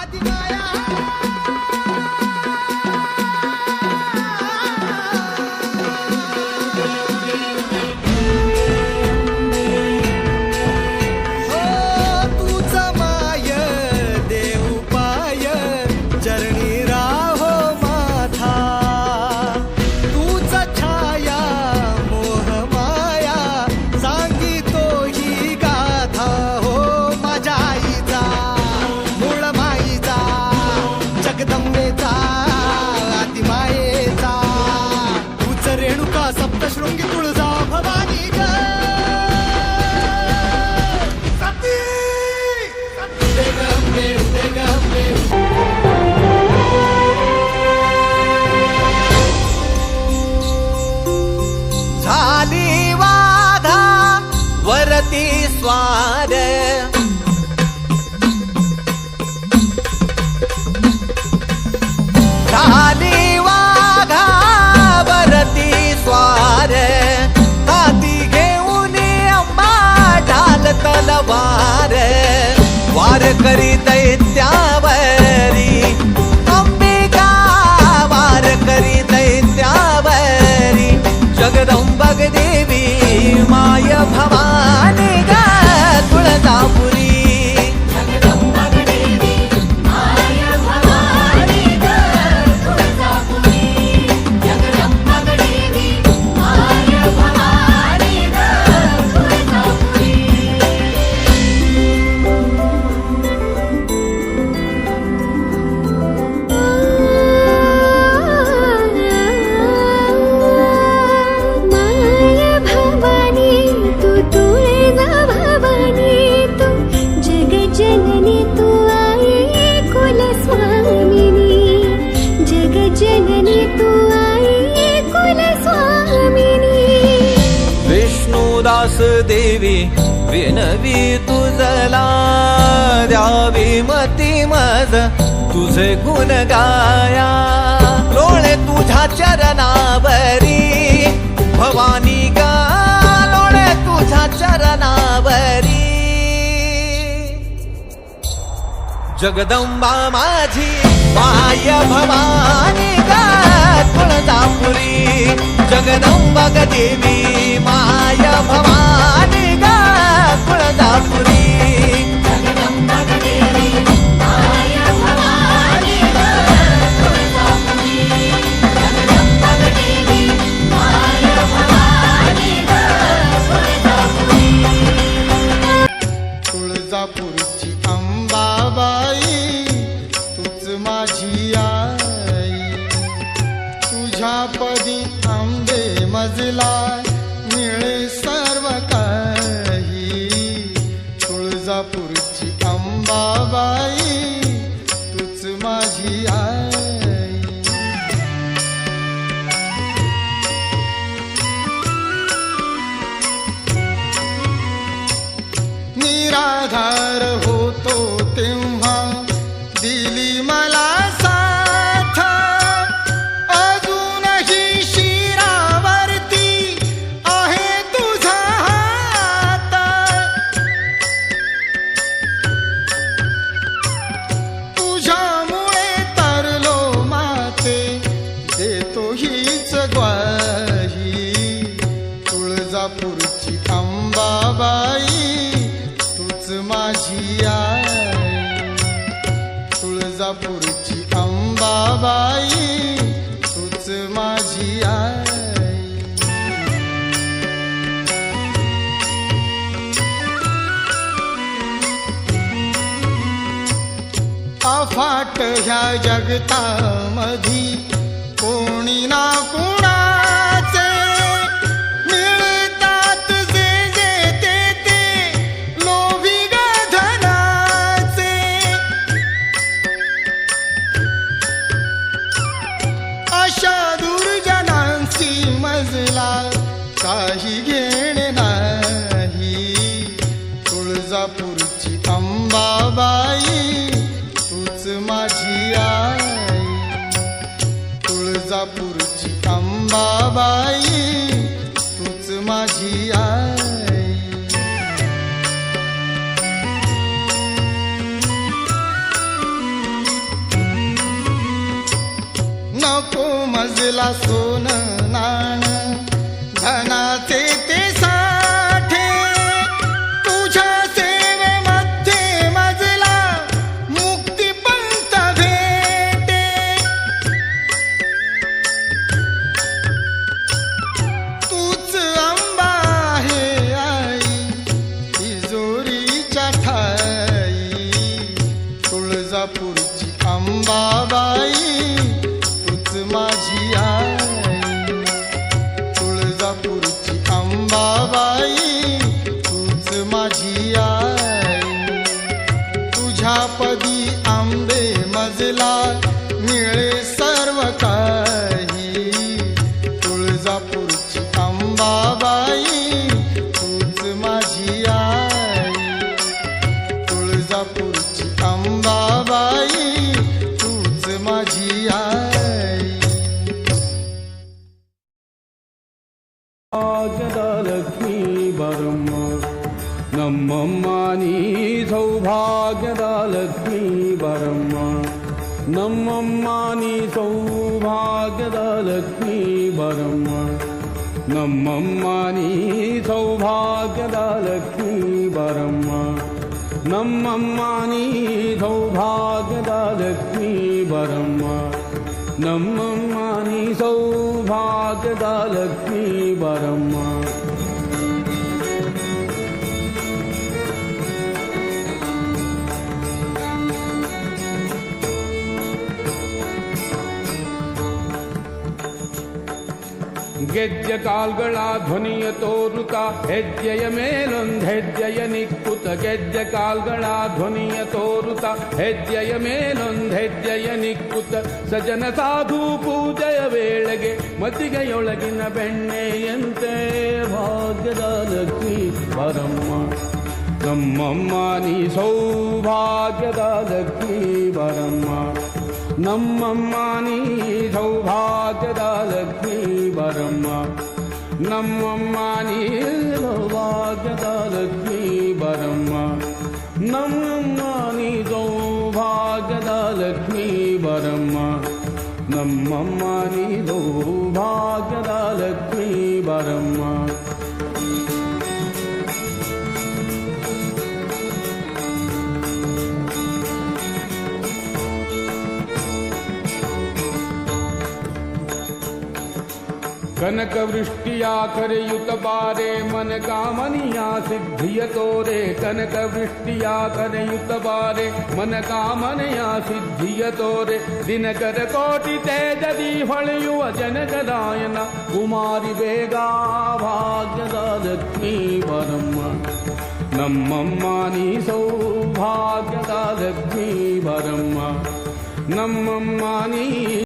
Adinaya. वार वार करी दैत्यावरी दास देवी विनवी तुझला द्यावी मती मज तुझे गुण गाया. लोळे तुझ्या चरणावरी भवानी गा. लोळे तुझ्या चरणावरी. जगदंबा माझी बाय भवानी गा. तुळजापुरी जगदंबा देवी तुळजीला मिळे सर्व काही. तुळजापूरची अंबाबाई तूच माझी आई. निराधा तुळजापूरची अंबाबाई तूच माझी आई. तुळजापूरची अंबाबाई तूच माझी आई. आफाट ह्या जगतामधी कोणी ना कोणी अंबाबाई तूच माझी आई. नको मजला सोनं पदी आंबे मजला निळे सर्व काही. तुळजापूरची अंबाबाई तूच माझी आई. तुळजापूर సౌభాగ్యదాలక్ష్మీ వరమ్మా నమ్మమ్మా నీ సౌభాగ్యదాలక్ష్మీ వరమ్మా నమ్మమ్మా నీ సౌభాగ్యదాలక్ష్మీ వరమ్మా నమ్మమ్మా నీ సౌభాగ్యదాలక్ష్మీ వరమ్మా నమ్మ ಗೆಜ್ಜೆ ಕಾಲ್ಗಳ ಧ್ವನಿಯ ತೋರುತ, ಹೆಜ್ಜೆಯ ಮೇಲೊಂದ್ ಹೆಜ್ಜೆಯ ನಿಕ್ಕುತ, ಗೆಜ್ಜೆ ಕಾಲ್ಗಳ ಧ್ವನಿಯ ತೋರುತ, ಹೆಜ್ಜೆಯ ಮೇಲೊಂದ್ ಹೆಜ್ಜೆಯ ನಿಕ್ಕುತ, ಸಜನ ಸಾಧು ಪೂಜೆಯ ವೇಳೆಗೆ ಮತಿಗೆಯೊಳಗಿನ ಬೆಣ್ಣೆಯಂತೆ ಭಾಗ್ಯದ ಲಕ್ಷ್ಮಿ ಬರಮ್ಮ ನಮ್ಮಮ್ಮ, ನೀ ಸೌಭಾಗ್ಯದ ಲಕ್ಷ್ಮಿ ಬರಮ್ಮ ನಮ್ಮಮ್ಮ, ನೀ ಸೌಭಾಗ್ಯದ ಲಕ್ಷ್ಮೀ ಬರಮ್ಮ ನಮ್ಮಮ್ಮ ನೀ ಸೌಭಾಗ್ಯದ ಲಕ್ಷ್ಮೀ ಬರಮ್ಮ ನಮ್ಮಮ್ಮ ನೀ ಸೌಭಾಗ್ಯದ ಲಕ್ಷ್ಮೀ ಬರಮ್ಮ ನಮ್ಮಮ್ಮ ನೀ ಸೌಭಾಗ್ಯದ ಲಕ್ಷ್ಮೀ ಬರಮ್ಮ ಕನಕ ವೃಷ್ಟಿಯ ಕರೆಯುತ್ತ ಬಾರೆ ಮನ ಕಾಮನಿಯ ಸಿದ್ಧಿಯ ತೋರೆ ಕನಕ ವೃಷ್ಟಿಯ ಕರೆಯುತ್ತ ಬಾರೆ ಮನ ಕಾಮನೆಯ ಸಿದ್ಧಿಯ ತೋರೆ ದಿನಕರ ಕೋಟಿ ತೇಜದಿ ಹೊಳೆಯುವ ಜನಕದಾಯನ ಕುಮಾರಿ ಬೇಗ ಭಾಗ್ಯದ ಲಕ್ಷ್ಮೀ ಬರಮ್ಮ ನಮ್ಮಮ್ಮ ನೀ ಸೌಭಾಗ್ಯದ ಲಕ್ಷ್ಮೀ ಬರಮ್ಮ ನಮ್ಮಮ್ಮ ನೀ